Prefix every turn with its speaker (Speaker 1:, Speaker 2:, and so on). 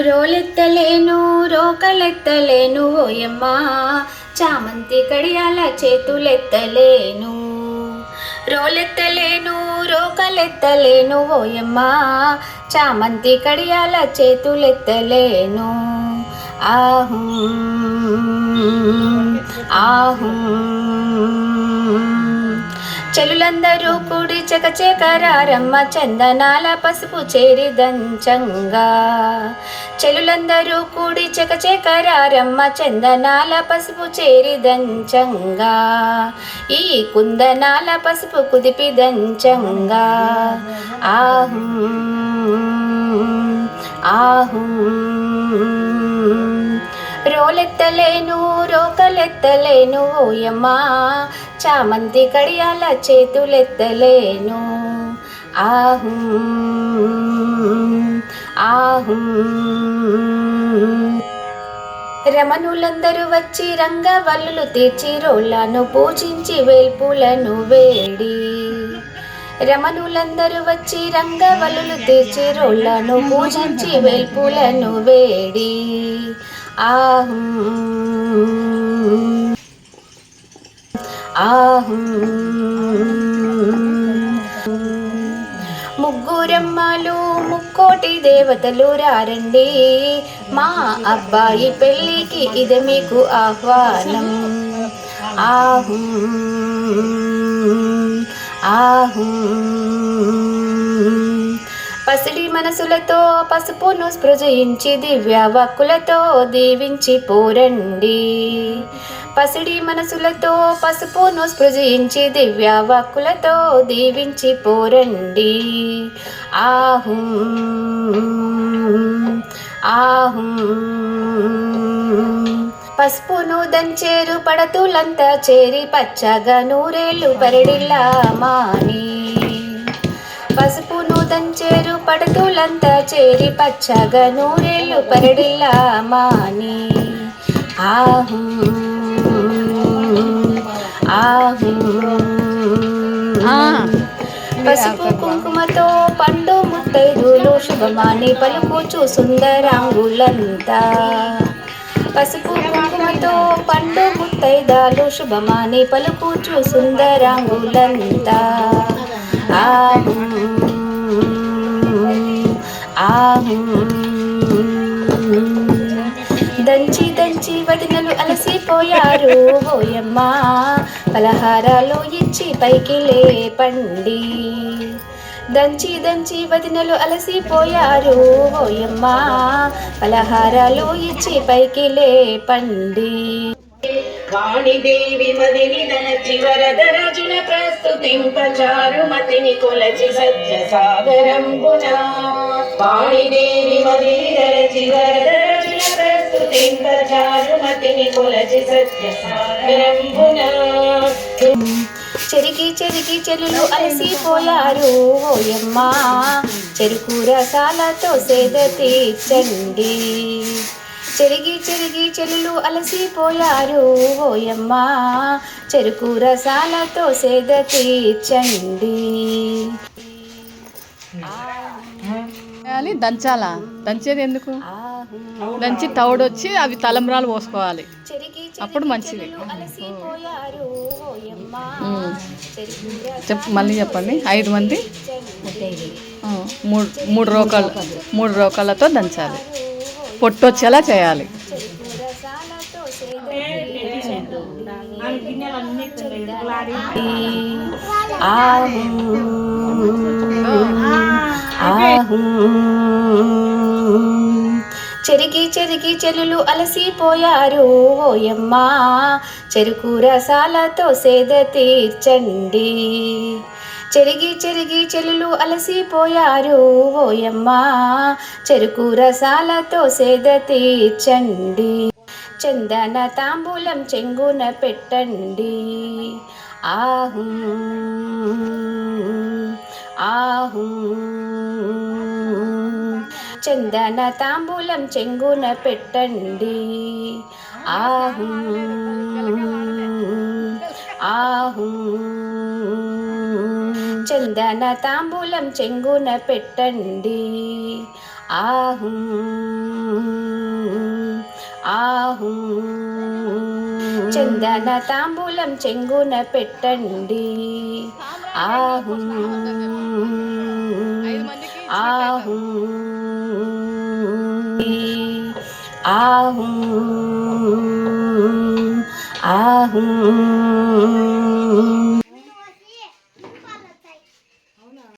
Speaker 1: రోలెత్తలేను రోకలెత్తలేను ఓయమ్మా. చామంతి కడియాల చేతులెత్తలేను. రోలెత్తలేను రోకలెత్తలేను ఓయమ్మా. చామంతి కడియాల చేతులెత్తలేను. ఆహు ఆహు. చెలులందరూ కూడి చకచకరారమ్మ చందనాల పసుపు చేరి దంచంగా. చెలులందరూ కూడి చకచకరారమ్మ చందనాల పసుపు చేరి దంచంగా. ఈ కుందనాల పసుపు కుదిపి దంచంగా. ఆహు ఆహు. రోలెత్తలేను రోకలెత్తలేను ఓయమ్మా. చామంతి కడియాల చేతులెత్తలేను. ఆహు ఆహు. రమణులందరూ వచ్చి రంగవల్లులు తీర్చి రోళ్ళను పూజించి వేల్పులను వేడి. రమణులందరూ వచ్చి రంగవల్లులు తీర్చి రోళ్ళను పూజించి వేల్పులను వేడి. ఆహు ఆహు ముగ్గురమ్మలు ముక్కోటి దేవతలు రారండి. మా అబ్బాయి పెళ్ళికి ఇది మీకు ఆహ్వానం. ఆహు ఆహు పసిడి మనసులతో పసుపును స్పృజయించి దివ్య వాక్కులతో దీవించి పోరండి. పసిడి మనసులతో పసుపును స్పృజించి దివ్య వాక్కులతో దీవించి పోరండి. ఆహుం ఆహుం. పసుపును దంచేరు పడతులంతా చేరి పచ్చగా నూరేళ్ళు పరిడిల్లా మాని. పడతులంతా చేరి పచ్చగా నూరేళ్ళు పరిడిల్లా మాని. ఆహు ఆహు. పసుపు కుంకుమతో పండు ముత్తైదులు శుభమాని పలుకుచు సుందరాంగులంతా పసుపు కుంకుమతో పండు ముత్తైదాలు శుభమాని పలుకుచు సుందరాంగులంతా ఆహు. ఆహు దంచి దంచి వదినలు అలసిపోయారు. ఓయమ్మ పలహారాలు ఇచ్చి పైకి లేపండి. దంచి దంచి వదినలు అలసిపోయారు. ఓయమ్మ పలహారాలు ఇచ్చి పైకి లేపండి.
Speaker 2: వాణిదేవి మదిని దనచి వరదరాజున ప్రస్తుతింపచారు మతిని కొలచి సజ్జ సాగరంబునా వాణిదేవి చారుమతిని కొలచి సత్య సాగరంబున
Speaker 1: చెరికి చెరికి చెలులు అలసిపోయారు ఓయమ్మా. చెరుకు రసాలతో సేద తీర్చండి. చెరిగి చెరిగి చెలులు అలసిపోయారు ఓయమ్మా. చెరుకు రసాలతో సేద తీర్చండి.
Speaker 3: చేయాలి దంచాలా? దంచేది ఎందుకు?
Speaker 1: ఆహు.
Speaker 3: దంచి తౌడొచ్చి అవి తలంబ్రాలు పోసుకోవాలి. అప్పుడు మంచిది. చెప్పు మళ్ళీ చెప్పండి. ఐదు మంది? మూడు మూడు రోకళ్ళు మూడు రోకళ్ళతో దంచాలి. పొట్టు వచ్చేలా చేయాలి
Speaker 1: ఆహు ఆహు. చెరిగి చెరిగి చెలులు అలసిపోయారు ఓయమ్మా. చెరుకు రసాలతో సేద తీర్చండి. చెరిగి చెరిగి చెలులు అలసిపోయారు ఓయమ్మా. చెరుకు రసాలతో సేద తీర్చండి. చందన తాంబూలం చెంగున పెట్టండి. ఆహు. ఆహు. చందన తాంబూలం చెంగున పెట్టండి. ఆహు. ఆహు. చందన తాంబూలం చెంగున పెట్టండి. ఆహు. ఆహు. చందన తాంబూలం చెంగున పెట్టండి. ఆహు. ఆహు. ఆహు. ఆహు.